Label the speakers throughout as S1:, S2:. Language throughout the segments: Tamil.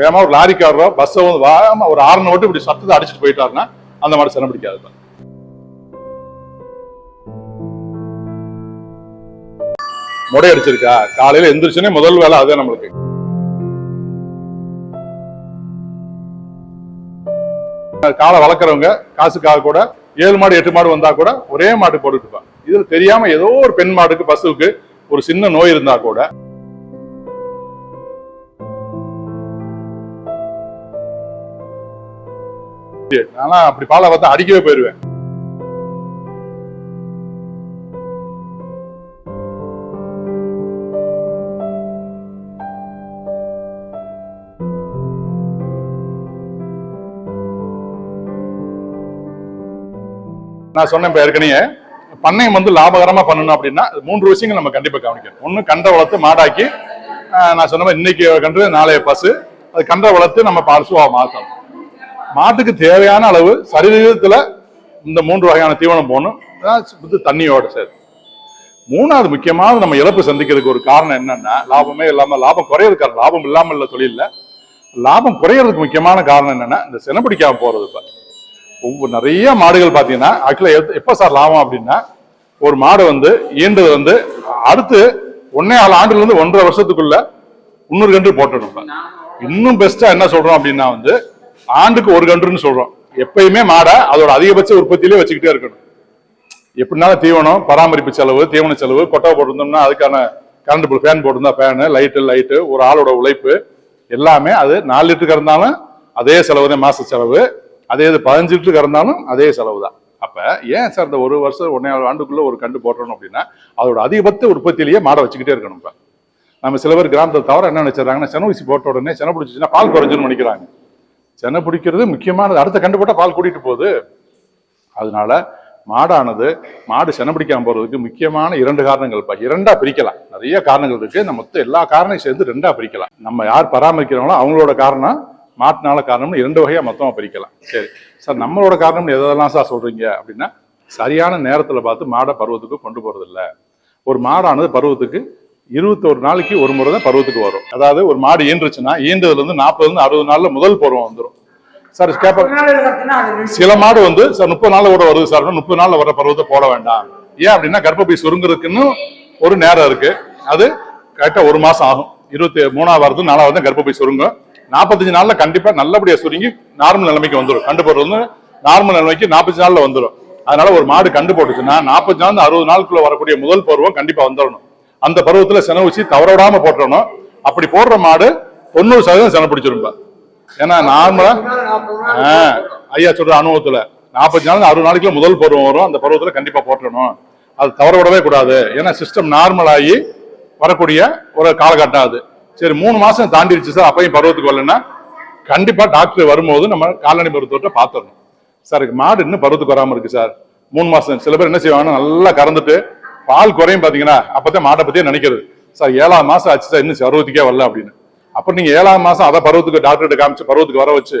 S1: வேகமா ஒரு லாரிக்காரரோ பஸ்ஸோ வந்து வேகமா ஒரு ஆறு ஓட்டு இப்படி சத்தத்தை அடிச்சுட்டு போயிட்டாருன்னா அந்த மாடு சென பிடிக்காது முடை அடிச்சிருக்கா? காலையில எந்திரிச்சுனே முதல் வேலை அதுதான் நம்மளுக்கு. காலை வளர்க்குறவங்க காசுக்காக கூட ஏழு மாடு எட்டு மாடு வந்தா கூட ஒரே மாட்டு போட்டுட்டு இருப்பாங்க. இதுல தெரியாம ஏதோ ஒரு பெண் மாடுக்கு பசுவுக்கு ஒரு சின்ன நோய் இருந்தா கூட ஆனா அப்படி பாலை பார்த்தா அடிக்கவே போயிருவேன். நான் சொன்னேன் இப்போ ஏற்கனவே பண்ணையம் வந்து லாபகரமா பண்ணணும் அப்படின்னா அது மூன்று விஷயங்கள் நம்ம கண்டிப்பா கவனிக்கணும். ஒண்ணு கண்டை வளர்த்து மாடாக்கி ஆஹ் நான் சொன்ன மாதிரி இன்னைக்கு கன்று நாளைய பசு. அது கண்டை வளர்த்து நம்ம பசுவாக மாற்றணும். மாட்டுக்கு தேவையான அளவு சரிவிகிதத்துல இந்த மூன்று வகையான தீவனம் போகணும் இது தண்ணியோட சேர்த்து. மூணாவது முக்கியமாக நம்ம இழப்பு சந்திக்கிறதுக்கு ஒரு காரணம் என்னன்னா லாபமே இல்லாம லாபம் குறையிறதுக்கு லாபம் இல்லாமல் உள்ள தொழில்ல. லாபம் குறையிறதுக்கு முக்கியமான காரணம் என்னன்னா இந்த சினப்பிடிக்காம போறது இப்ப. ஒவ்வொரு நிறைய மாடுகள் பாத்தீங்கன்னா ஆக்சுவலா எப்ப சார் லாபம் அப்படின்னா ஒரு மாடு வந்து ஈண்டது வந்து அடுத்து ஒன்னே ஆறு ஆண்டுல இருந்து ஒன்றரை வருஷத்துக்குள்ள இன்னொரு கன்று போட்டுடும். இன்னும் பெஸ்டா என்ன சொல்றோம் அப்படின்னா வந்து ஆண்டுக்கு ஒரு கன்றுன்னு சொல்றோம். எப்பயுமே மாடை அதோட அதிகபட்ச உற்பத்தியிலே வச்சுக்கிட்டே இருக்கணும். எப்படினாலும் தீவனம் பராமரிப்பு செலவு தீவன செலவு கொட்டை போட்டிருந்தோம்னா அதுக்கான கரண்ட் பில் ஃபேன் போட்டிருந்தா ஃபேனு லைட்டு லைட்டு ஒரு ஆளோட உழைப்பு எல்லாமே அது நாலு லிட்டருக்கு இருந்தாலும் அதே செலவு தான் மாச செலவு. அதே இது பதினஞ்சு லிட்டருக்கு இருந்தாலும் அதே செலவு தான் அப்ப ஏன் சார் இந்த ஒரு வருஷம் ஒன்னே ஆண்டுக்குள்ள ஒரு கண்டு போடுறோம் அப்படின்னா அதோட அதிகபட்ச உற்பத்தியிலேயே மாடை வச்சுக்கிட்டே இருக்கணும் இப்ப நம்ம சில பேர் கிராமத்தை தவிர என்ன நினைச்சிடறாங்கன்னா சென ஊசி போட்ட உடனே சென பிடிச்சிச்சுன்னா பால் குறைஞ்சுன்னு நினைக்கிறாங்க. செனை பிடிக்கிறது முக்கியமானது. அடுத்த கண்டுபட்டா பால் கூட்டிட்டு போகுது. அதனால மாடானது மாடு செனை பிடிக்காம போறதுக்கு முக்கியமான இரண்டு காரணங்கள். இப்போ இரண்டா பிரிக்கலாம். நிறைய காரணங்கள் இருக்கு. நம்ம மொத்தம் எல்லா காரணத்தையும் சேர்ந்து ரெண்டா பிரிக்கலாம். நம்ம யார் பராமரிக்கிறவங்களோ அவங்களோட காரணம் மாட்டினால காரணம்னு இரண்டு வகையா மொத்தமா பிரிக்கலாம். சரி. சார் நம்மளோட காரணம் எதெல்லாம் சார் சொல்றீங்க அப்படின்னா சரியான நேரத்துல பார்த்து மாடை பருவத்துக்கு கொண்டு போறது ஒரு மாடானது பருவத்துக்கு இருபத்தொரு நாளைக்கு ஒரு முறை தான் பருவத்துக்கு வரும். அதாவது ஒரு மாடு ஈன்றுச்சுன்னா ஈன்றதுல இருந்து நாற்பதுல இருந்து அறுபது நாள்ல முதல் பருவம் வந்துடும் சார் கேப்ப சில மாடு வந்து சார் முப்பது நாள் கூட வருது சார் முப்பது நாள்ல வர பருவத்தை போட வேண்டாம். ஏன் அப்படின்னா கர்ப்பப்பை சுருங்குறதுக்குன்னு ஒரு நேரம் இருக்கு. அது கரெக்டா ஒரு மாசம் ஆகும். இருபத்தி மூணாவது நாலாவது கர்ப்பப்பை சுருங்கும். நாற்பத்தஞ்சு நாள்ல கண்டிப்பா நல்லபடியா சுருங்கி நார்மல் நிலைமைக்கு வந்துடும் கண்டு போடுறது வந்து நார்மல் நிலைமைக்கு நாற்பத்தஞ்சு நாள்ல வந்துடும் அதனால ஒரு மாடு கண்டு போட்டுச்சுன்னா நாற்பத்தஞ்சு நாள் அறுபது நாளுக்குள்ள வரக்கூடிய முதல் பருவம் கண்டிப்பா வந்துடணும் அந்த பருவத்தில் சென ஊசி தவற விடாம போட்டுறணும். அப்படி போடுற மாடு தொண்ணூறு சதவீதம் சென பிடிச்சிருப்பா ஏன்னா நார்மலா ஐயா சொல்ற அனுபவத்துல நாற்பது நாள் அறுபது நாளைக்குள்ள முதல் பருவம் வரும். அந்த பருவத்தில் கண்டிப்பாக போட்டணும் அது தவற விடவே கூடாது. ஏன்னா சிஸ்டம் நார்மலாகி வரக்கூடிய ஒரு காலகட்டம் அது. சரி மூணு மாதம் தாண்டிடுச்சு சார். அப்பயும் பருவத்துக்கு வரலன்னா கண்டிப்பாக டாக்டர் வரும்போது நம்ம கால்நடை மருத்துவத்தை பார்த்துடணும். சார் மாடு இன்னும் பருவத்துக்கு வராமல் இருக்குது சார். மூணு மாதம் சில பேர் என்ன செய்வாங்கன்னா நல்லா கறந்துட்டு பால் குறையும் பாத்தீங்கன்னா அப்பதான் மாட்டை பத்தியே நினைக்கிறது. சார் ஏழாம் மாசம் ஆச்சு சார் இன்னும் சருவத்துக்கே வரல அப்படின்னு. அப்ப நீங்க ஏழாம் மாசம் அதை பருவத்துக்கு டாக்டர்கிட்ட காமிச்சு பருவத்துக்கு வர வச்சு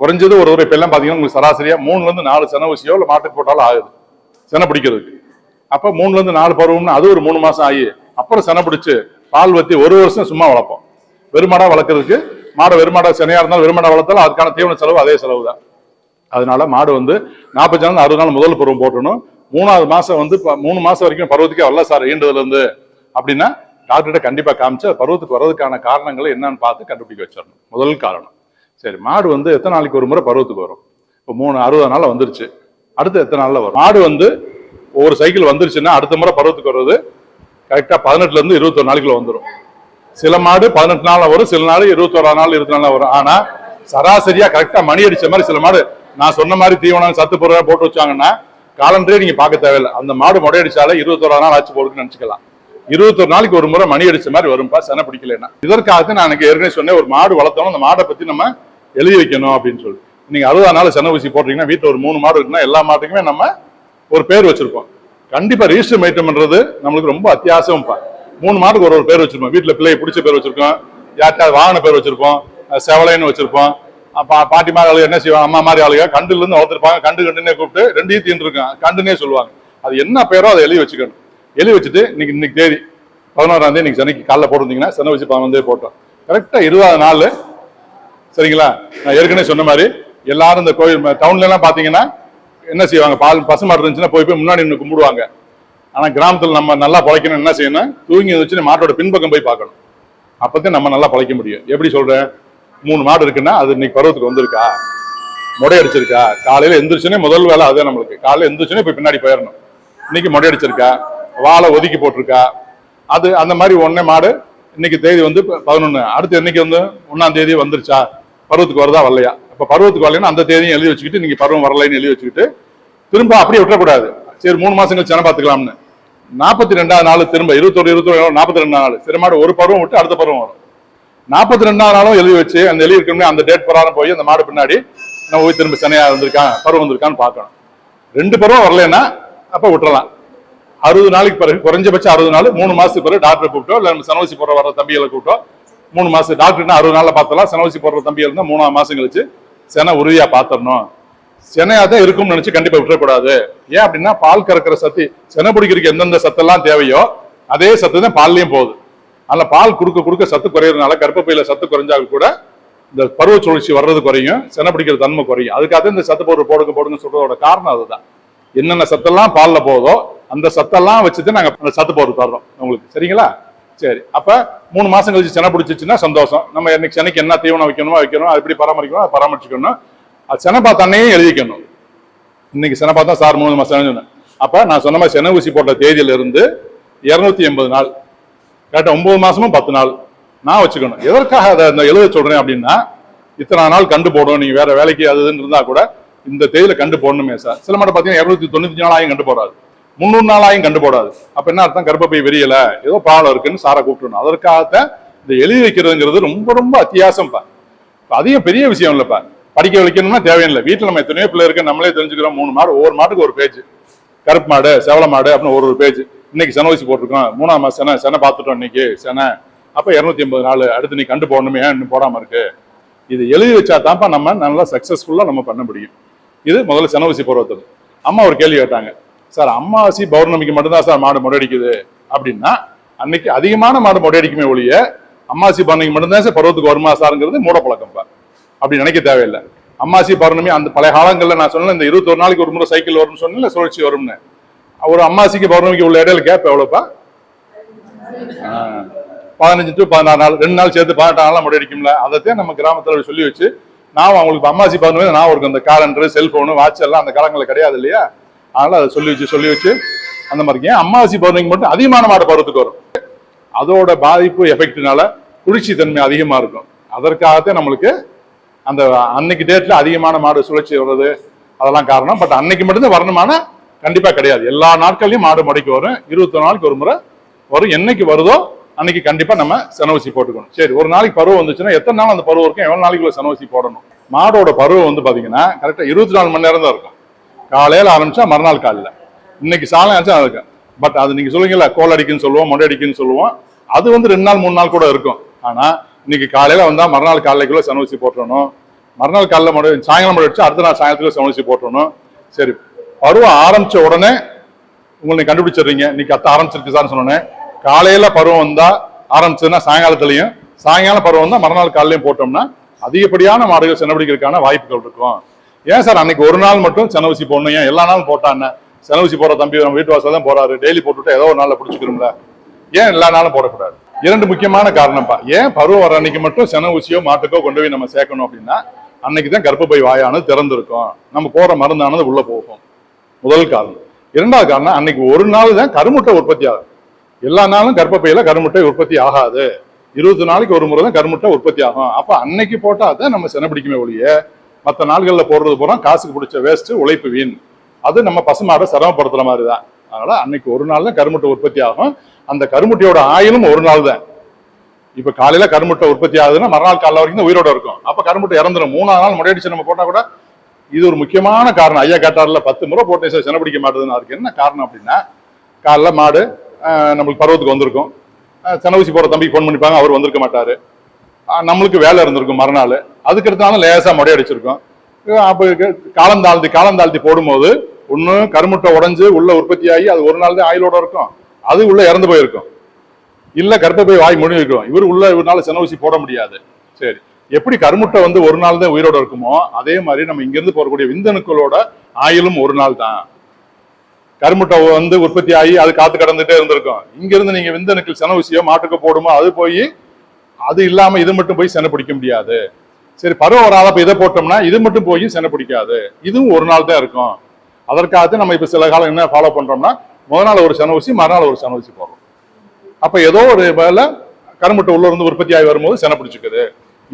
S1: குறைஞ்சது ஒரு ஒரு இப்ப பாத்தீங்கன்னா உங்களுக்கு சராசரியா மூணுல இருந்து நாலு சென ஊசியோ இல்ல மாட்டுக்கு போட்டாலும் ஆகுது. சென பிடிக்கிறதுக்கு. அப்ப மூணுல இருந்து நாலு பருவம்னு அது ஒரு மூணு மாசம் ஆகி அப்புறம் சென பிடிச்சு பால் வத்தி ஒரு வருஷம் சும்மா வளர்ப்போம். வெறுமாடா வளர்க்கறதுக்கு மாடை வெறுமாடா செனையா இருந்தாலும் வெறுமாடா வளர்த்தாலும் அதுக்கான தீவன செலவு அதே செலவு தான் அதனால மாடு வந்து நாற்பது நாள் அறுபது நாள் முதல் பருவம் போட்டணும். மூணாவது மாசம் வந்து மூணு மாசம் வரைக்கும் பருவத்துக்கே வரல சார் ஈண்டதுல இருந்து அப்படின்னா டாக்டர்கிட்ட கண்டிப்பா காமிச்சு பருவத்துக்கு வர்றதுக்கான காரணங்களை என்னன்னு பார்த்து கண்டுபிடிக்க வச்சிடணும். முதல் காரணம். சரி மாடு வந்து எத்தனை நாளைக்கு ஒரு முறை பருவத்துக்கு வரும்? இப்போ மூணு அறுபது நாள் வந்துருச்சு. அடுத்து எத்தனை நாளில் வரும்? மாடு வந்து ஒவ்வொரு சைக்கிள் வந்துருச்சுன்னா அடுத்த முறை பருவத்துக்கு வர்றது கரெக்டாக பதினெட்டுலேருந்து இருபத்தொரு நாளைக்குள்ள வந்துடும் சில மாடு பதினெட்டு நாளில் வரும் சில நாள் இருபத்தோரா நாள் இருபத்தி நாளில் வரும். ஆனால் சராசரியாக கரெக்டாக மணி அடிச்ச மாதிரி சில மாடு நான் சொன்ன மாதிரி தீவனம் சத்து பொருளாக போட்டு வச்சாங்கன்னா காலண்டரே நீங்க பார்க்க தேவையில்லை. அந்த மாடு முடையடிச்சாலே இருபத்தோரா நாள் ஆச்சு போடுக்குன்னு நினைச்சுக்கலாம். இருபத்தொரு நாளைக்கு ஒரு முறை மணி அடிச்ச மாதிரி வரும்பா சென பிடிக்கலன்னா. இதற்காக நான் எனக்கு ஏற்கனவே சொன்னேன் ஒரு மாடு வளர்த்தோம் அந்த மாடை பத்தி நம்ம எழுதி வைக்கணும் அப்படின்னு சொல்லி. நீங்க அறுபதாம் நாள் சென ஊசி போட்டீங்கன்னா வீட்டில் ஒரு மூணு மாடு இருக்குன்னா எல்லா மாட்டுக்குமே நம்ம ஒரு பேர் வச்சிருப்போம் கண்டிப்பா மைட்டம் மைட்டம்ன்றது நம்மளுக்கு ரொம்ப அத்தியாவசியம்ப்பா மூணு மாட்டுக்கு ஒரு ஒரு பேர் வச்சிருப்போம். வீட்டில் பிள்ளையை பிடிச்ச பேர் வச்சிருக்கோம். யார்கிட்ட வாகன பேர் வச்சிருப்போம். செவலைன்னு வச்சிருப்போம். பாட்டி மாதிரி ஆளுங்க என்ன செய்வாங்க? அம்மா மாதிரி ஆளுங்க கண்டுல இருந்து வளர்த்துருப்பாங்க. கண்டு கண்டுனே கூப்பிட்டு ரெண்டையும் தீண்டு கண்டுன்னே கண்டுனே சொல்லுவாங்க. அது என்ன பேரோ அதை எழுதி வச்சுக்கணும். எழுதி வச்சுட்டு இன்னைக்கு இன்னைக்கு தேதி பதினோராம் தேதி இன்னைக்கு சனிக்கு காலைல போட்டிருந்தீங்கன்னா சென்னை வச்சு பதினொன்று போட்டோம். கரெக்டாக இருபதாவது நாள் சரிங்களா? நான் ஏற்கனவே சொன்ன மாதிரி எல்லாரும் இந்த கோயில் டவுன்லலாம் பார்த்தீங்கன்னா என்ன செய்வாங்க? பால் பசுமாடு இருந்துச்சுன்னா போய் போய் முன்னாடி நின்று கும்பிடுவாங்க. ஆனால் கிராமத்தில் நம்ம நல்லா பழைக்கணும் என்ன செய்யணும் தூங்கி வச்சு மாட்டோட பின்பக்கம் போய் பார்க்கணும். அப்போதான் நம்ம நல்லா பழைக்க முடியும். எப்படி சொல்கிறேன் மூணு மாடு இருக்குன்னா அது இன்னைக்கு பருவத்துக்கு வந்திருக்கா? முடை அடிச்சிருக்கா காலையில எந்திரிச்சுனே முதல் வேலை அதுதான் நம்மளுக்கு. காலையில எந்திரிச்சுனே போய் பின்னாடி போயிடணும். இன்னைக்கு முடை அடிச்சிருக்கா வாழை ஒதுக்கி போட்டிருக்கா? அது அந்த மாதிரி ஒன்னே மாடு இன்னைக்கு தேதி வந்து பதினொன்னு. அடுத்து இன்னைக்கு வந்து ஒன்னாம் தேதி வந்துருச்சா? பருவத்துக்கு வருதா வரலையா? அப்ப பருவத்துக்கு வரலைன்னா அந்த தேதியும் எழுதி வச்சுக்கிட்டு இன்னைக்கு பருவம் வரலைன்னு எழுதி வச்சுக்கிட்டு திரும்ப அப்படியே விட்டுறக்கூடாது. சரி மூணு மாசம் கழிச்சு சென பார்த்துக்கலாம்னு. நாற்பத்தி ரெண்டாவது நாள் திரும்ப இருபத்தொரு இருபத்தொரு நாற்பத்தி ரெண்டாவது நாள். சிறுமாடு மாடு ஒரு பருவம் விட்டு அடுத்த பருவம் வரும். நாற்பத்தி ரெண்டாவது நாளும் எழுதி வச்சு அந்த எழுதி இருக்கணும்னே அந்த டேட் பிரகாரம் போய் அந்த மாடு பின்னாடி நம்ம போய் திரும்ப சென்னையா வந்திருக்கான் பருவம் வந்திருக்கான்னு பார்க்கணும். ரெண்டு பருவம் வரலைன்னா அப்போ விட்டுறலாம். அறுபது நாளைக்கு பிறகு குறைஞ்சபட்சம் அறுபது நாள் மூணு மாசத்துக்கு பிறகு டாக்டரை கூப்பிட்டோ இல்லை நம்ம சனவசி போடுற வர தம்பிகளை கூப்பிட்டோ மூணு மாசம் டாக்டர்னா அறுபது நாளில் பார்த்தலாம் சனவசி போடுற தம்பிகள் இருந்தால் மூணாவது மாசம் கழிச்சு செனை உறுதியா பாத்திரணும் செனையாக தான் இருக்கும்னு நினைச்சு கண்டிப்பா விட்டுறக்கூடாது. ஏன் அப்படின்னா பால் கறக்கிற சத்து செனை பிடிக்கிறதுக்கு எந்தெந்த சத்தெல்லாம் தேவையோ அதே சத்து தான் பால்லையும் போகுது. அதனால பால் கொடுக்க கொடுக்க சத்து குறையிறதுனால கர்ப்பப்பையில சத்து குறைஞ்சாலும் கூட இந்த பருவ சுழற்சி வர்றது குறையும் சென பிடிக்கிற தன்மை குறையும். அதுக்காக இந்த சத்து பவுடர் போடுங்க போடுங்க சொல்றதோட காரணம் அதுதான். என்னென்ன சத்தெல்லாம் பாலில் போதோ அந்த சத்தெல்லாம் வச்சுட்டு நாங்கள் அந்த சத்து பவுடர் தர்றோம். உங்களுக்கு சரிங்களா? சரி அப்போ மூணு மாதம் கழிச்சு சென பிடிச்சிச்சுன்னா சந்தோஷம். நம்ம இன்னைக்கு சென்னைக்கு என்ன தீவனம் வைக்கணுமோ வைக்கணும் அது எப்படி பராமரிக்கணும் அதை பராமரிச்சுக்கணும். அது செனை பார்த்தானையும் எழுதிக்கணும். இன்னைக்கு செனை பார்த்தா சார் மூணு மாதம் சொன்னேன் அப்போ நான் சொன்ன மாதிரி சென ஊசி போட்ட தேதியில இருந்து இருநூத்தி எண்பது நாள் கேட்ட ஒன்பது மாசமும் பத்து நாள்? நான் வச்சுக்கணும். எதற்காக அதை இந்த எழுத சொல்றேன் அப்படின்னா இத்தனை நாள் கண்டு போடணும். நீங்க வேற வேலைக்கு அது இருந்தா கூட இந்த தேதியில கண்டு போடணுமே சார். சில மட்டும் பாத்தீங்கன்னா இருநூத்தி தொண்ணூத்தி நாலாயிரம் கண்டு போடாது. முந்நூறு நாளாயும் கண்டு போடாது. அப்ப என்ன அர்த்தம்? கர்ப்பப்பை விரியல ஏதோ ப்ராப்ளம் இருக்குன்னு சாரை கூப்பிடணும் அதற்காகத்தான் இந்த எழுதி வைக்கிறதுங்கிறது ரொம்ப ரொம்ப அத்தியாசம் பா. அதிகம் பெரிய விஷயம் இல்லைப்பா படிக்க வைக்கணும்னா தேவையில்லை. வீட்டில் நம்ம எத்தனையோ பிள்ளை இருக்கு. நம்மளே தெரிஞ்சுக்கிறோம். மூணு மாடு ஒவ்வொரு மாட்டுக்கு ஒரு பேஜ் கருப்பு மாடு செவல மாடு அப்படின்னு ஒரு ஒரு பேஜ் இன்னைக்கு சென ஊசி போட்டிருக்கோம் மூணாம் மாதம் சென சென பார்த்துட்டோம் இன்னைக்கு. சென. அப்போ இரநூத்தி எண்பது நாள் அடுத்து நீ கண்டு போடணுமே ஏன் இன்னும் இருக்கு? இது எழுதி வச்சா தான்ப்பா நம்ம நல்லா சக்சஸ்ஃபுல்லாக நம்ம பண்ண முடியும். இது முதல்ல சென ஊசி போடுறது அம்மா ஒரு கேள்வி கேட்டாங்க. சார் அம்மாவாசி பௌர்ணமிக்கு மட்டும்தான் சார் மாடு முறையடிக்குது அப்படின்னா அன்னைக்கு அதிகமான மாடு முடையடிக்குமே ஒழிய அம்மாசி பௌர்ணமிக்கு மட்டும்தான் சார் பருவத்துக்கு வருமா சாருங்கிறது மூடப்பழக்கம்ப்பா அப்படி நினைக்க தேவையில்லை. அம்மாசி பௌர்ணமி அந்த பழைய காலங்களில் நான் சொன்னேன் இந்த இருபத்தொரு நாளைக்கு ஒரு முறை சைக்கிள் வரும்னு சொன்னேன் சுழற்சி வரும்னு. ஒரு அம்மாசிக்கு பௌர்ணமிக்கு உள்ள இடையில கேப் எவ்வளவுப்பா? ஆஹ், பதினஞ்சு டு பதினாறு நாள் ரெண்டு நாள் சேர்த்து பதினெட்டு நாள் முடையடிக்கும்ல அதைத்தான் நம்ம கிராமத்துல சொல்லி வச்சு நான் அவங்களுக்கு அம்மாசி பௌர்ணமி நான் ஒரு அந்த காலண்டர் செல்போனு வாட்ச் எல்லாம் அந்த காலங்களில் கிடையாது இல்லையா? அதனால அதை சொல்லி வச்சு சொல்லி வச்சு அந்த மாதிரி. ஏன் அம்மாவாசி பௌர்ணமிக்கு மட்டும் அதிகமான மாடு பருவத்துக்கு வரும். அதோட பாதிப்பு எஃபெக்ட்னால குளிர்ச்சி தன்மை அதிகமா இருக்கும். அதற்காகத்தான் நம்மளுக்கு அந்த அன்னைக்கு டேட்ல அதிகமான மாடு சுழற்சி வர்றது அதெல்லாம் காரணம். பட் அன்னைக்கு மட்டும்தான் வரணுமான கண்டிப்பா கிடையாது. எல்லா நாட்கள்லயும் மாடு மடைக்கு வரும். இருபத்தி நாளைக்கு ஒரு முறை வரும். என்னைக்கு வருதோ அன்னைக்கு கண்டிப்பா நம்ம செனவசி போட்டுக்கணும். சரி ஒரு நாளைக்கு பருவம் வந்துச்சுன்னா எத்தனை நாள் அந்த பருவம் இருக்கும்? எவ்வளவு நாளைக்குள்ள செனவசி போடணும்? மாடோட பருவம் வந்து பாத்தீங்கன்னா கரெக்டா இருபத்தி நாலு மணி நேரம் தான் இருக்கும். காலையில ஆரம்பிச்சா மறுநாள் காலையில. இன்னைக்கு சாலை ஆச்சு இருக்கும். பட் அது நீங்க சொல்லுவீங்கல்ல கோல் அடிக்குன்னு சொல்லுவோம் மொடை அடிக்குன்னு சொல்லுவோம். அது வந்து ரெண்டு நாள் மூணு நாள் கூட இருக்கும். ஆனா இன்னைக்கு காலையில வந்தா மறுநாள் காலைக்குள்ள செனவசி போட்டுறணும். மறுநாள் காலைல மொடை சாயங்காலம் மொழி அடிச்சு அடுத்த நாள் சாயங்காலத்துக்குள்ள செனவசி போட்டுறணும். சரி பருவம் ஆரம்பிச்ச உடனே உங்களை கண்டுபிடிச்சிடுறீங்க. இன்னைக்கு அத்தை ஆரம்பிச்சிருக்கு சார்னு சொன்னேன் காலையில பருவம் வந்தா ஆரம்பிச்சதுன்னா சாயங்காலத்துலயும் சாயங்காலம் பருவம் வந்தா மறுநாள் காலையிலையும் போட்டோம்னா அதிகப்படியான மாடுகள் செனப்பிடிக்கிறதுக்கான வாய்ப்புகள் இருக்கும். ஏன் சார் அன்னைக்கு ஒரு நாள் மட்டும் சென்னவசி போடணும்? ஏன் எல்லா நாளும் போட்டான் சென்னவசி போற தம்பி நம்ம வீட்டு வாசல் தான் போறாரு. டெய்லி போட்டுட்டு ஏதோ ஒரு நாள்ல பிடிச்சிக்கிறோம்ல. ஏன் எல்லா நாளும் போடக்கூடாது? இரண்டு முக்கியமான காரணம்ப்பா. ஏன் பருவம் வர அன்னைக்கு மட்டும் சென ஊசியோ மாட்டுக்கோ கொண்டு போய் நம்ம சேர்க்கணும் அப்படின்னா அன்னைக்கு தான் கர்ப்பப்பை வாயானது திறந்திருக்கும். நம்ம போற மருந்தானது உள்ள போகும். முதல் காரணம். இரண்டாவது காரணம் அன்னைக்கு ஒரு நாள் தான் கருமுட்டை உற்பத்தி ஆகும். எல்லா நாளும் கர்ப்பப்பையில கருமுட்டை உற்பத்தி ஆகாது. இருபது நாளைக்கு ஒரு முறை தான் கருமுட்டை உற்பத்தி ஆகும். அப்ப அன்னைக்கு போட்டா தான் நம்ம சென பிடிக்குமே ஒழிய மற்ற நாள்களில் போடுறது பூரா காசுக்கு பிடிச்ச வேஸ்ட் உழைப்பு வீண். அது நம்ம பசுமாடை சிரமப்படுத்துற மாதிரி தான். அதனால அன்னைக்கு ஒரு நாள் தான் கருமுட்டை உற்பத்தி ஆகும். அந்த கருமுட்டையோட ஆயிலும் ஒரு நாள் தான். இப்ப காலையில கருமுட்டை உற்பத்தி ஆகுதுன்னா மறுநாள் காலைல வரைக்கும் உயிரோட இருக்கும். அப்ப கருமுட்டை இறந்துடும் மூணாவது நாள் முடையடிச்சு நம்ம போட்டா கூட இது ஒரு முக்கியமான காரணம். ஐயா கேட்டார்ல பத்து முறை போட்டேன் சார் பிடிக்க மாட்டேதுன்னு அதுக்கு என்ன காரணம் அப்படின்னா காலைல மாடு நம்மளுக்கு பருவத்துக்கு வந்திருக்கும். ஆஹ், போகிற ஊசி தம்பிக்கு ஃபோன் பண்ணிப்பாங்க அவர் வந்திருக்க மாட்டார். நம்மளுக்கு வேலை இருந்திருக்கும் மறுநாள். அதுக்கு எடுத்தாலும் லேசாக முடைய அடிச்சிருக்கோம். அப்போ காலம் தாழ்த்தி காலம் தாழ்த்தி போடும்போது ஒன்று கருமுட்டை உடஞ்சு உள்ள உற்பத்தி ஆகி அது ஒரு நாள் தான் ஆயிலோட இருக்கும். அது உள்ள இறந்து போயிருக்கும். கருப்பை கர்ப்பப்பை வாய் முடிஞ்சிருக்கும் இவர் உள்ள இவரால சென ஊசி போட முடியாது. சரி. எப்படி கருமுட்டை வந்து ஒரு நாள் தான் உயிரோட இருக்குமோ அதே மாதிரி நம்ம இங்கிருந்து போகக்கூடிய விந்தணுக்களோட ஆயுளும் ஒரு நாள் தான் கருமுட்டை வந்து உற்பத்தி ஆகி அது காத்து கடந்துட்டே இருந்திருக்கும். இங்கிருந்து நீங்க விந்தணுக்கள் சென ஊசியோ மாட்டுக்கு போடுமோ அது போய் அது இல்லாம இது மட்டும் போய் செனை பிடிக்க முடியாது. சரி பருவம் வராதப்ப இதை போட்டோம்னா இது மட்டும் போய் செனை பிடிக்காது. இதுவும் ஒரு நாள் தான் இருக்கும். அதற்காக நம்ம இப்ப சில காலம் என்ன ஃபாலோ பண்றோம்னா முதல் நாள் ஒரு சென ஊசி மறுநாள் ஒரு சென ஊசி போடுறோம். அப்ப ஏதோ ஒரு வேலை கருமுட்டை உள்ள இருந்து உற்பத்தி ஆகி வரும்போது செனை பிடிச்சிக்குது.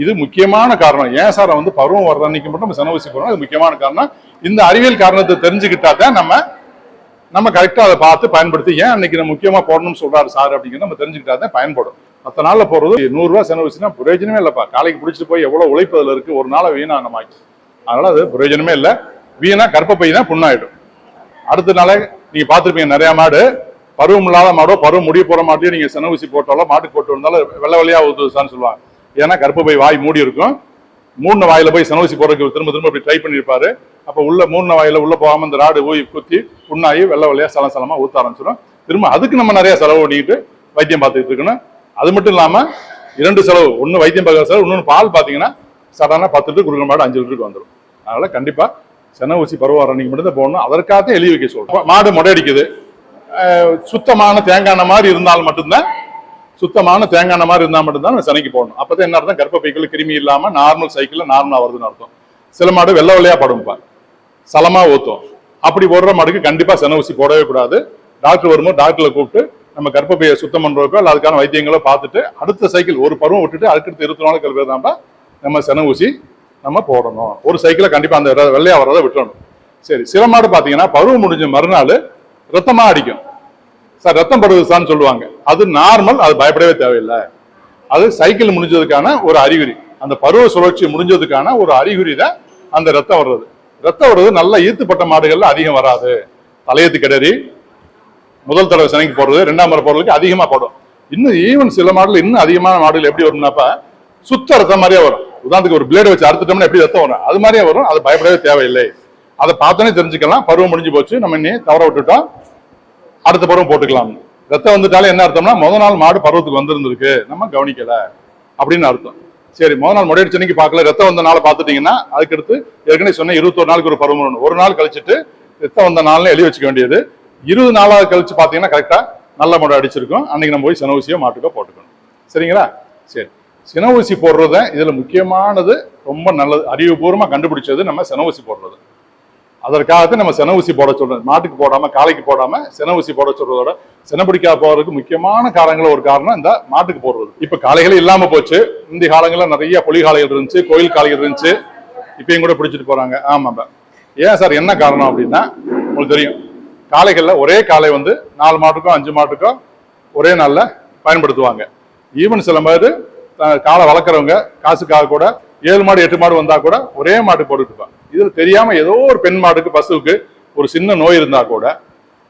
S1: இது முக்கியமான காரணம். ஏன் சார் வந்து பருவம் வர்ற அன்னைக்கு மட்டும் நம்ம சென ஊசி போடுறோம்? அது முக்கியமான காரணம். இந்த அறிவியல் காரணத்தை தெரிஞ்சுக்கிட்டா தான் நம்ம நம்ம கரெக்டாக அதை பார்த்து பயன்படுத்தி ஏன் அன்னைக்கு நம்ம முக்கியமாக போடணும்னு சொல்கிறாரு சார் அப்படிங்கிறத நம்ம தெரிஞ்சுக்கிட்டா தான் பயன்படும். மற்ற நாளில் போகிறது நூறுரூவா ரூபாய் பிரயோஜனமே இல்லைப்பா. காலைக்கு பிடிச்சிட்டு போய் எவ்வளோ உழைப்பு இருக்குது ஒரு நாளை வீணாக நம்ம ஆக்கி அதனால் அது பிரயோஜனமே இல்லை. வீணா கர்ப்பப்பை தான் புண்ணாயிடும். அடுத்த நாளே நீங்கள் பார்த்துருப்பீங்க நிறையா மாடு. பருவம் இல்லாத மாடோ பருவம் முடிய போகிற மாட்டையும் நீங்கள் சென ஊசி போட்டாலோ மாட்டுக்கு போட்டு வந்தாலும் வெள்ளை வெள்ளையா ஊத்துசான்னு சொல்லுவாங்க. ஏன்னா கர்ப்பப்பை வாய் மூடி இருக்கும் மூணு வாயில போய் சனவசி ஊசி போறதுக்கு திரும்ப திரும்ப அப்படி ட்ரை பண்ணியிருப்பாரு. அப்போ உள்ள மூணு வாயில உள்ள போகாம இந்த ராடு ஊய் குத்தி புண்ணாகி வெள்ளை வெள்ளையா சலம் சலமா ஊத்த ஆரம்பிச்சிடும் திரும்ப அதுக்கு நம்ம நிறைய செலவு பண்ணிக்கிட்டு வைத்தியம் பார்த்துக்கிட்டு இருக்கணும். அது மட்டும் இல்லாம இரண்டு செலவு ஒன்று வைத்தியம் பார்க்குற செலவு இன்னொன்று பால் பார்த்தீங்கன்னா சடனாக பத்து லிட்டர் கொடுக்குற மாடு அஞ்சு லிட்டருக்கு வந்துடும் அதனால கண்டிப்பா சென ஊசி பருவம் அன்னைக்கு மட்டும் தான் போகணும் அதற்காக எழுதி வைக்க சொல்றோம். மாடு முடை அடிக்குது. சுத்தமான தேங்காய் மாதிரி இருந்தால் மட்டும்தான் சுத்தமான தேங்காய் எண்ணெய் மாதிரி இருந்தால் மட்டும்தான் நம்ம சனைக்கு போடணும். அப்பதான் என்ன அர்த்தம்? கர்ப்பப்பைக்குள்ள கிருமி இல்லாமல் நார்மல் சைக்கிளில் நார்மலாக வருதுன்னு அர்த்தம். சில மாடு வெள்ளை வெள்ளையாக படும்பா சலமாக ஊற்றும் அப்படி போடுற மாடுக்கு கண்டிப்பாக சென ஊசி போடவே கூடாது. டாக்டர் வரும்போது டாக்டரை கூப்பிட்டு நம்ம கர்ப்பப்பையை சுத்தம் பண்ணுறப்போ இல்லை அதுக்கான வைத்தியங்களோ பார்த்துட்டு அடுத்த சைக்கிள் ஒரு பருவம் விட்டுட்டு அதுக்கடுத்து இருபத்தி நாலு கல்வி தான்ப்பா நம்ம சென ஊசி நம்ம போடணும். ஒரு சைக்கிளை கண்டிப்பாக அந்த வெள்ளையாக வர்றதை விட்டுறணும். சரி சில மாடு பார்த்தீங்கன்னா பருவம் முடிஞ்ச மறுநாள் ரத்தமாக அடிக்கும். சார் ரத்தம் படுவது சார்னு சொல்லுவாங்க. அது நார்மல் அது பயப்படவே தேவையில்லை. அது சைக்கிள் முடிஞ்சதுக்கான ஒரு அறிகுறி. அந்த பருவ சுழற்சி முடிஞ்சதுக்கான ஒரு அறிகுறி தான் அந்த ரத்தம் வர்றது. ரத்தம் வர்றது நல்ல ஈர்த்துப்பட்ட மாடுகள்ல அதிகம் வராது. தலையத்து கிடறி முதல் தடவை சினைக்கு போடுறது ரெண்டாம் முறை போடுறதுக்கு அதிகமாக போடும். இன்னும் ஈவன் சில மாடல் இன்னும் அதிகமான மாடுகள் எப்படி வரும்னாப்ப சுத்த ரத்தம் மாதிரியே வரும். உதாரணத்துக்கு ஒரு பிளேடு வச்சு அறுத்துட்டோம்னா எப்படி ரத்தம் வரும்? அது மாதிரியே வரும். அது பயப்படவே தேவையில்லை. அதை பார்த்தோன்னே தெரிஞ்சுக்கலாம். பருவம் முடிஞ்சு போச்சு. நம்ம இன்னும் தவற விட்டுட்டோம். அடுத்த பருவம் போட்டுக்கலாம். ரத்தம் வந்துட்டாலே என்ன அர்த்தம்னா முத நாள் மாடு பருவத்துக்கு வந்திருந்திருக்கு. நம்ம கவனிக்கல. அப்படின்னு அர்த்தம். சரி முத நாள் முடையடிச்சனைக்கு பார்க்கல ரத்தம் வந்த நாளை பார்த்துட்டீங்கன்னா அதுக்கடுத்து ஏற்கனவே சொன்ன இருபத்தொரு நாளுக்கு ஒரு பருவம் ஒரு நாள் கழிச்சுட்டு ரத்தம் வந்த நாள்னு எழுதி வச்சுக்க வேண்டியது. இருபது நாளாவது கழிச்சு பார்த்தீங்கன்னா கரெக்டாக நல்ல முறை அடிச்சிருக்கும். அன்னைக்கு நம்ம போய் சின மாட்டுக்கோ போட்டுக்கணும். சரிங்களா? சரி. சின ஊசி போடுறது இதில் முக்கியமானது ரொம்ப நல்லது அறிவுபூர்வமாக கண்டுபிடிச்சது நம்ம சினவூசி ஊசி போடுறது. அதற்காகத்தான் நம்ம சென ஊசி போட சொல்றோம். மாட்டுக்கு போடாம காளைக்கு போடாம சென ஊசி போட சொல்றதோட சென பிடிக்காத போறதுக்கு முக்கியமான காரணங்கள் ஒரு காரணம் இந்த மாட்டுக்கு போடுறது. இப்ப காளைகளே இல்லாம போச்சு. இந்த காலங்களில் நிறைய பொலி காளைகள் இருந்துச்சு கோயில் காளைகள் இருந்துச்சு. இப்பயும் கூட பிடிச்சிட்டு போறாங்க. ஆமாப்பா ஏன் சார் என்ன காரணம் அப்படின்னா உங்களுக்கு தெரியும். காளைகள்ல ஒரே காளை வந்து நாலு மாட்டுக்கும் அஞ்சு மாட்டுக்கும் ஒரே நாள்ல பயன்படுத்துவாங்க. ஈவன் சில மாதிரி காலை வளர்க்குறவங்க காசுக்காக கூட ஏழு மாடு எட்டு மாடு வந்தா கூட ஒரே மாட்டு போட்டுட்டு இருப்பாங்க. இதில் தெரியாம ஏதோ ஒரு பெண் மாடுக்கு பசுவுக்கு ஒரு சின்ன நோய் இருந்தா கூட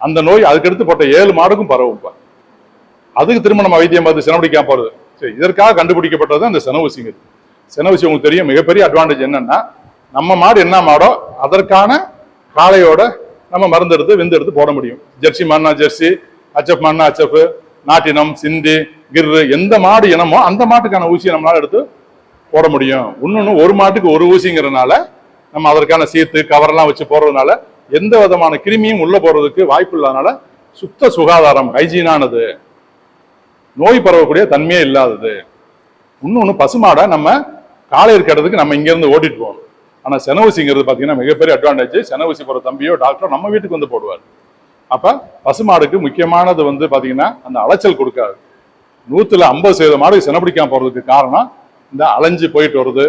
S1: அந்த நோய் அதுக்கடுத்து போட்ட ஏழு மாடுக்கும் பரவும்பா அதுக்கு திரும்ப நம்ம வைத்தியம் பார்த்து செனப்பிடிக்காம போறது. சரி இதற்காக கண்டுபிடிக்கப்பட்டது அந்த செனவூசிங்கிறது செனவூசி உங்களுக்கு தெரியும் மிகப்பெரிய அட்வான்டேஜ் என்னன்னா நம்ம மாடு என்ன மாடோ அதற்கான காளையோட நம்ம மருந்து எடுத்து விந்து எடுத்து போட முடியும். ஜெர்சி மாடுனா ஜெர்சி அச்சப் மாடுனா அச்சப் நாட்டினம் சிந்தி கிர்ரு எந்த மாடு இனமோ அந்த மாட்டுக்கான ஊசியை நம்மளால எடுத்து போட முடியும். இன்னொன்னு ஒரு மாட்டுக்கு ஒரு ஊசிங்கிறனால நம்ம அதற்கான சீத்து கவரெல்லாம் வச்சு போடுறதுனால எந்த விதமான கிருமியும் உள்ள போறதுக்கு வாய்ப்பு இல்லாதனால சுத்த சுகாதாரம் ஹைஜீனானது நோய் பரவக்கூடிய தன்மையே இல்லாதது. இன்னொன்னு பசுமாடை நம்ம காலை இருக்கிறதுக்கு நம்ம இங்கேருந்து ஓட்டிட்டு போகணும். ஆனால் செனவூசிங்கிறது பார்த்தீங்கன்னா மிகப்பெரிய அட்வான்டேஜ் செனவூசி போகிற தம்பியோ டாக்டரோ நம்ம வீட்டுக்கு வந்து போடுவார். அப்போ பசுமாடுக்கு முக்கியமானது வந்து பார்த்தீங்கன்னா அந்த அலைச்சல் கொடுக்காது. நூற்றுல ஐம்பது சதவீத மாடு சென போகிறதுக்கு காரணம் இந்த அலைஞ்சு போயிட்டு வருது.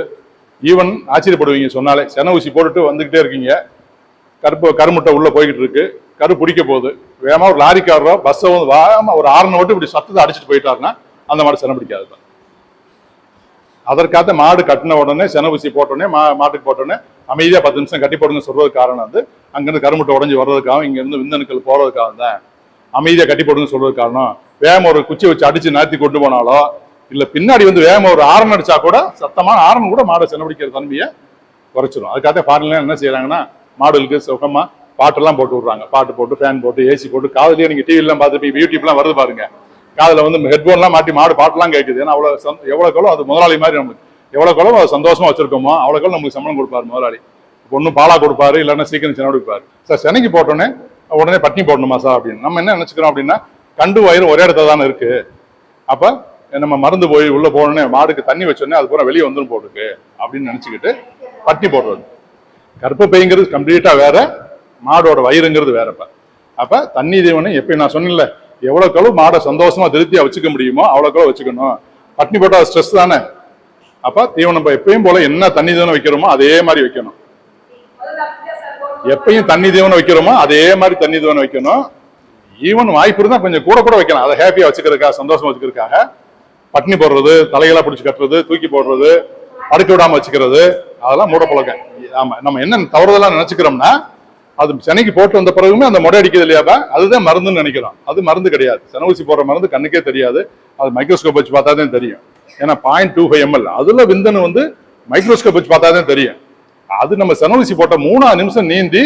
S1: ஈவன் ஆச்சரியப்படுவீங்க சொன்னாலே. சென ஊசி போட்டுட்டு வந்துகிட்டே இருக்கீங்க. கருப்பு கருமுட்டை உள்ள போய்கிட்டு இருக்கு. கரு பிடிக்க போகுது. வேகமா ஒரு லாரிக்காரரோ பஸ்ஸை வந்து வேகமாக ஒரு ஆறுன விட்டு இப்படி சத்தத்தை அடிச்சுட்டு போயிட்டாருன்னா அந்த மாடு சென பிடிக்காது அதற்காக மாடு கட்டின உடனே சென ஊசி போட்ட உடனே மா மாட்டுக்கு போட்ட உடனே அமைதியா பத்து நிமிஷம் கட்டி போடுங்க சொல்றது காரணம் வந்து அங்கேருந்து கருமுட்டை உடஞ்சி வர்றதுக்காகவும் இங்க இருந்து விந்தணுக்கள் போகிறதுக்காக தான். அமைதியா கட்டி போடுங்க சொல்றது காரணம். வேகமா ஒரு குச்சி வச்சு அடிச்சு நடத்தி கொண்டு போனாலோ இல்ல பின்னாடி வந்து வேகமா ஒரு ஆரன் அடிச்சா கூட சத்தமான ஆரன் கூட மாடை செலவழிக்கிற பிடிக்கிற தன்மையை குறைச்சிரும். அதுக்காக ஃபாரின்ல என்ன செய்யறாங்கன்னா மாடுகளுக்கு சுகமா பாட்டெல்லாம் போட்டு விடுறாங்க. பாட்டு போட்டு ஃபேன் போட்டு ஏசி போட்டு காதலையே நீங்க டிவி எல்லாம் பார்த்து யூடியூப்லாம் வருது பாருங்க. காதில் வந்து ஹெட்போன்லாம் மாட்டி மாடு பாட்டெல்லாம் கேட்குது ஏன்னா அவ்வளவு சந்த- எவ்வளவு அது முதலாளி மாதிரி நம்மளுக்கு. எவ்வளவு அளவு அதை சந்தோஷமா வச்சிருக்கோமோ அவ்வளவு நம்மளுக்கு சம்பளம் கொடுப்பாரு முதலாளி. ஒன்றும் பாலா கொடுப்பாரு இல்லைன்னா சீக்கிரம் சென்னை கொடுப்பாரு சார் சென்னைக்கு போட்டோன்னே உடனே பட்னி போடணுமா சார் அப்படின்னு. நம்ம என்ன நினைச்சுக்கிறோம் அப்படின்னா கண்டு வயிறு ஒரே இடத்துல தானே இருக்கு. அப்போ நம்ம மருந்து போய் உள்ளே போனோடனே மாடுக்கு தண்ணி வச்சோடனே அது பூரா வெளியே வந்துடும் போட்டுருக்கு அப்படின்னு நினச்சிக்கிட்டு பட்டி போடுறது. கர்ப்பப்பைங்கிறது கம்ப்ளீட்டாக வேற மாடோட வயிறுங்கிறது வேறப்ப அப்போ தண்ணி தீவனம் எப்பயும் நான் சொன்னேன்ல எவ்வளவு அளவு மாடை சந்தோஷமா திருப்தியாக வச்சுக்க முடியுமோ அவ்வளவு வச்சுக்கணும். பட்னி போட்டால் ஸ்ட்ரெஸ் தானே? அப்போ தீவனம் எப்பயும் போல என்ன தண்ணி தீவனம் வைக்கிறோமோ அதே மாதிரி வைக்கணும். எப்பயும் தண்ணி தீவனம் வைக்கிறோமோ அதே மாதிரி தண்ணி தீவனம் வைக்கணும். ஈவன் வாய்ப்பு இருந்தால் கொஞ்சம் கூட கூட வைக்கலாம். அதை ஹாப்பியா வச்சுக்கிறதுக்காக சந்தோஷமாக வச்சுக்கிறதுக்காக. பட்னி போடுறது தலையெல்லாம் பிடிச்சி கட்டுறது தூக்கி போடுறது படுக்க விடாம வச்சுக்கிறது அதெல்லாம் மூட பழக்கம். ஆமா நம்ம என்ன தவறுதெல்லாம் நினைச்சுக்கிறோம்னா அது சென்னைக்கு போட்டு வந்த பிறகுமே அந்த முடை அடிக்கிறது இல்லையாப்பா அதுதான் மருந்துன்னு நினைக்கிறோம். அது மருந்து கிடையாது. செனவூசி போடுற மருந்து கண்ணுக்கே தெரியாது. அது மைக்ரோஸ்கோப் வச்சு பார்த்தா தான் தெரியும். ஏன்னா பாயிண்ட் டூ ஃபைவ் எம்எல் அதுல விந்தனு வந்து மைக்ரோஸ்கோப் வச்சு பார்த்தா தான் தெரியும். அது நம்ம செனவூசி போட்ட மூணாவது நிமிஷம் நீந்தி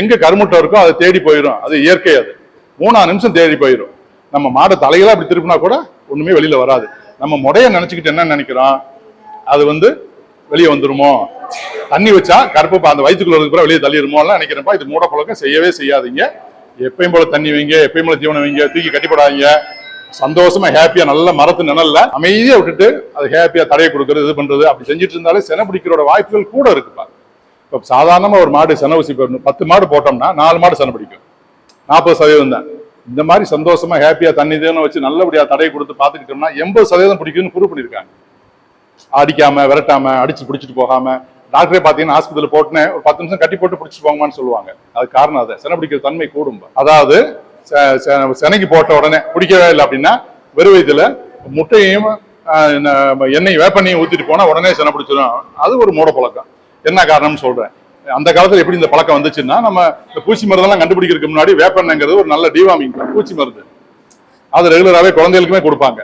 S1: எங்க கருமுட்டை இருக்கோ அதை தேடி போயிடும். அது இயற்கை அது. மூணாவது நிமிஷம் தேடி போயிடும். நம்ம மாடை தலையெல்லாம் அப்படி திருப்பினா கூட ஒண்ணுமே வெளியில வராது. நம்ம முடைய நினைச்சுக்கிட்டு என்ன நினைக்கிறோம்? அது வந்து வெளியே வந்துருமோ? தண்ணி வச்சா கருப்பு அந்த வயிற்றுக்குள்ள இருக்கிற வெளியே தள்ளிடுமோ எல்லாம் நினைக்கிறேன்ப்பா. இது மூட பழக்கம் செய்யவே செய்யாதீங்க. எப்பயும் போல தண்ணி வைங்க எப்பயும் போல தீவனம் வைங்க தூக்கி கட்டிப்படாதீங்க. சந்தோஷமா ஹாப்பியா நல்ல மரத்து நிழல்ல அமைதியா விட்டுட்டு அது ஹாப்பியா தடையை கொடுக்கறது இது பண்றது. அப்படி செஞ்சுட்டு இருந்தாலே சென பிடிக்கிறோட வாய்ப்புகள் கூட இருக்குப்பா. இப்போ சாதாரணமா ஒரு மாடு சென ஊசி பத்து மாடு போட்டோம்னா நாலு மாடு செனை பிடிக்கும். நாற்பது சதவீதம் தான். இந்த மாதிரி சந்தோஷமா ஹாப்பியா தண்ணி தீவனம் வச்சு நல்லபடியா தடையை கொடுத்து பார்த்துக்கிட்டோம்னா எண்பது சதவீதம் பிடிக்கும்னு ப்ரூவ் பண்ணியிருக்காங்க. அடிக்காம விரட்டாம அடிச்சு பிடிச்சிட்டு போகாம டாக்டரே பாத்தீங்கன்னா ஆஸ்பத்திரியில் போட்டுனே ஒரு பத்து நிமிஷம் கட்டி போட்டு பிடிச்சிட்டு போங்கமான்னு சொல்லுவாங்க. அது காரணம் அதை. சென பிடிக்கிற தன்மை கூடும். அதாவது செ- செனைக்கு போட்ட உடனே பிடிக்கவே இல்லை அப்படின்னா வெறும் இதுல முட்டையும் எண்ணெய் வேப்பெண்ணையும் ஊத்திட்டு போனா உடனே செனை பிடிச்சிடும் அது ஒரு மூட பழக்கம் என்ன காரணம்னு சொல்றேன். அந்த காலத்துல எப்படி இந்த பழக்கம் வந்துச்சுன்னா நம்ம இந்த பூச்சி மருந்தெல்லாம் கண்டுபிடிக்கிறதுக்கு முன்னாடி வேப்பெண்ணங்கிறது ஒரு நல்ல டிவாமிங் பூச்சி மருந்து. அது ரெகுலராகவே குழந்தைகளுக்குமே கொடுப்பாங்க.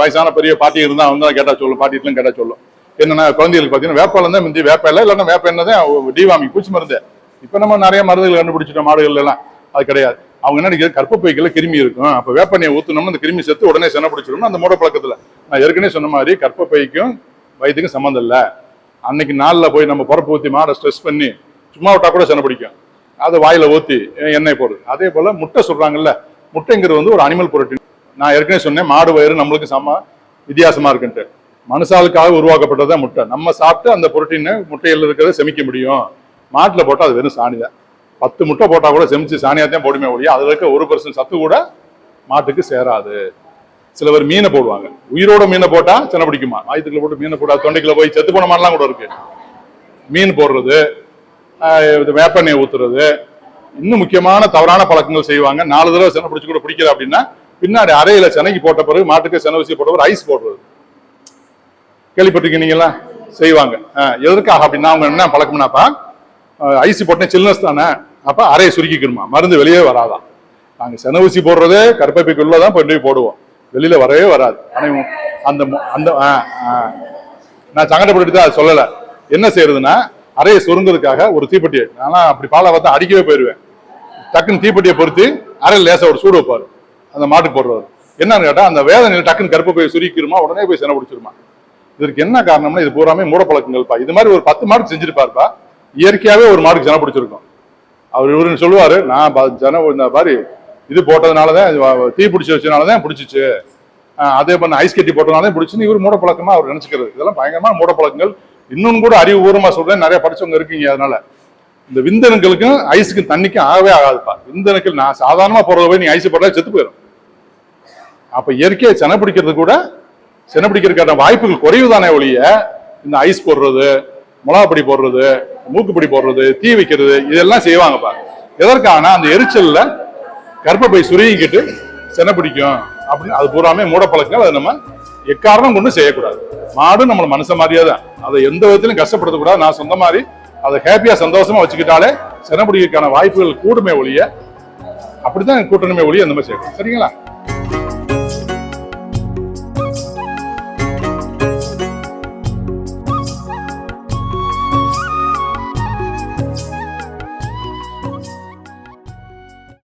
S1: வயசான பெரிய பாட்டி இருந்தா அவங்க தான் கேட்டா சொல்லும் பாட்டிட்டுலாம் கேட்டா சொல்லும் என்னன்னா குழந்தைகளுக்கு பார்த்தீங்கன்னா வேப்பால தான் முந்தி வேப்ப இல்லை இல்லைன்னா வேப்ப எண்ணெய் தான் பூச்சி மருந்து. இப்போ நம்ம நிறைய மருந்துகள் கண்டுபிடிச்சிட்டோம் மாடுகள் எல்லாம் அது கிடையாது. அவங்க என்ன நினைக்கிறது கற்பப்பைக்குள்ள கிருமி இருக்கும். அப்போ வேப்பனையை ஊற்றினோம்னா அந்த கிருமி செத்து உடனே சென பிடிச்சிடும் அந்த மூட பழக்கத்துல நான் ஏற்கனவே சொன்ன மாதிரி கற்பப்பைக்கும் வயிற்றுக்கும் சம்மந்தம் இல்லை. அன்னைக்கு நாளில் போய் நம்ம பரப்பு ஊற்றி மாடை ஸ்ட்ரெஸ் பண்ணி சும்மா விட்டா கூட சென பிடிக்கும். அதை வாயில் ஊற்றி எண்ணெய் போடுது அதே போல் முட்டை சொல்கிறாங்கல்ல முட்டைங்கிறது வந்து ஒரு அனிமல் புரோட்டீன் நான் ஏற்கனவே சொன்னேன் மாடு வயிறு நம்மளுக்கு சம வித்தியாசமாக இருக்குன்ட்டு. மனுஷாளுக்காக உருவாக்கப்பட்டதான் முட்டை. நம்ம சாப்பிட்டு அந்த புரோட்டீனை முட்டையில் இருக்கிறத செமிக்க முடியும். மாட்டில் போட்டால் அது வெறும் சாணி தான் பத்து முட்டை போட்டால் கூட செமிச்சு சாணியாக தான் போடுமே ஒழிய அதில் இருக்க ஒரு பர்சன்ட் சத்து கூட மாட்டுக்கு சேராது. சில பேர் மீனை போடுவாங்க. உயிரோட மீனை போட்டா சின்ன பிடிக்குமா? ஆயத்துக்குள்ள போட்டு மீனை போட்டா தொண்டைக்குள்ள போய் செத்து போன மாதிரிலாம் கூட இருக்கு. மீன் போடுறது இது வேப்பெண்ணெய் ஊத்துறது. இன்னும் முக்கியமான தவறான பழக்கங்கள் செய்வாங்க. நாலு தடவை செனை பிடிச்சி கூட பிடிக்கிற அப்படின்னா பின்னாடி அறையில சென்னைக்கு போட்ட பிறகு மாட்டுக்கு சென ஊசி போட்ட பிறகு ஐஸ் போடுறது. கேள்விப்பட்டிருக்கீங்களா? செய்வாங்க. எதற்காக அப்படின்னா அவங்க என்ன பழக்கம்னாப்பா ஐஸ் போட்டேன் சில்னஸ் தானே. அப்ப அறையை சுருக்கிக்கணுமா? மருந்து வெளியே வராதான் நாங்கள் சென ஊசி போடுறதே கருப்பைக்குள்ளதான் தான் போய் போடுவோம். வெளியில வரவே வராது. ஆனா அந்த அந்த நான் சங்கடப்பட்டு தான் சொல்லல. என்ன செய்யறதுன்னா அறையை சுருங்குறதுக்காக ஒரு தீப்பெட்டியை ஆனா அப்படி பாலை பார்த்தா அடிக்கவே போயிருவேன். டக்குன்னு தீப்பெட்டியை பொறுத்து அறையில் லேசாக ஒரு சூடு வைப்பாரு. அந்த மாட்டுக்கு போடுறவர். என்னன்னு கேட்டா அந்த வேதனையில் டக்குன்னு கருப்பை போய் சுருக்கிருமா உடனே போய் சென பிடிச்சிருமா? இதற்கு என்ன காரணம்னா இது பூராமே மூடப்பழக்கங்கள்ப்பா இது மாதிரி ஒரு பத்து மாடு செஞ்சிருப்பாருப்பா. இயற்கையாவே ஒரு மாடுக்கு சென பிடிச்சிருக்கும். அவர் இவருன்னு சொல்லுவாரு நான் ஜன இந்த மாதிரி இது போட்டதுனாலதான் தான் தீ பிடிச்சி வச்சதுனாலதான் பிடிச்சிச்சு. அதே பண்ண ஐஸ் கட்டி போட்டதுனால பிடிச்சின்னு இவர் மூடப்பழக்கமாக அவர் நினைச்சுக்கிறது. இதெல்லாம் பயங்கரமான மூடப்பழக்கங்கள் இன்னும் கூட அறிவுபூர்வமா சொல்றேன். நிறைய படிச்சவங்க இருக்கீங்க அதனால. இந்த விந்தணுக்களுக்கும் ஐஸுக்கும் தண்ணிக்கும் ஆகவே ஆகாதுப்பா. விந்தணுக்கள் நான் சாதாரணமா போறத போய் நீ ஐஸ் போட்டா செத்து போயிடும் அப்ப இயற்கையை செனை பிடிக்கிறது கூட செனை பிடிக்கிறதுக்கான வாய்ப்புகள் குறைவு தானே ஒழிய இந்த ஐஸ் போடுறது மிளகாப்பொடி போடுறது மூக்குப்பொடி போடுறது தீ வைக்கிறது இதெல்லாம் செய்வாங்கப்பா. எதற்கான அந்த எரிச்சல்ல கர்ப்பப்பை சுருங்கிக்கிட்டு செனை பிடிக்கும். அப்படின்னு அது பூராமே மூடப்பழக்கங்கள். அதை நம்ம எக்காரணம் கொண்டு செய்யக்கூடாது. மாடும் நம்மளை மனுஷ மாதிரியே தான் அதை எந்த விதத்திலும் கஷ்டப்படுத்தக்கூடாது நான் சொந்த மாதிரி அதை ஹாப்பியாக சந்தோஷமா வச்சுக்கிட்டாலே செனை பிடிக்கிறதுக்கான வாய்ப்புகள் கூடுமே ஒழிய அப்படித்தான் கூட்டணுமே ஒழிய அந்த மாதிரி செய்யணும் சரிங்களா?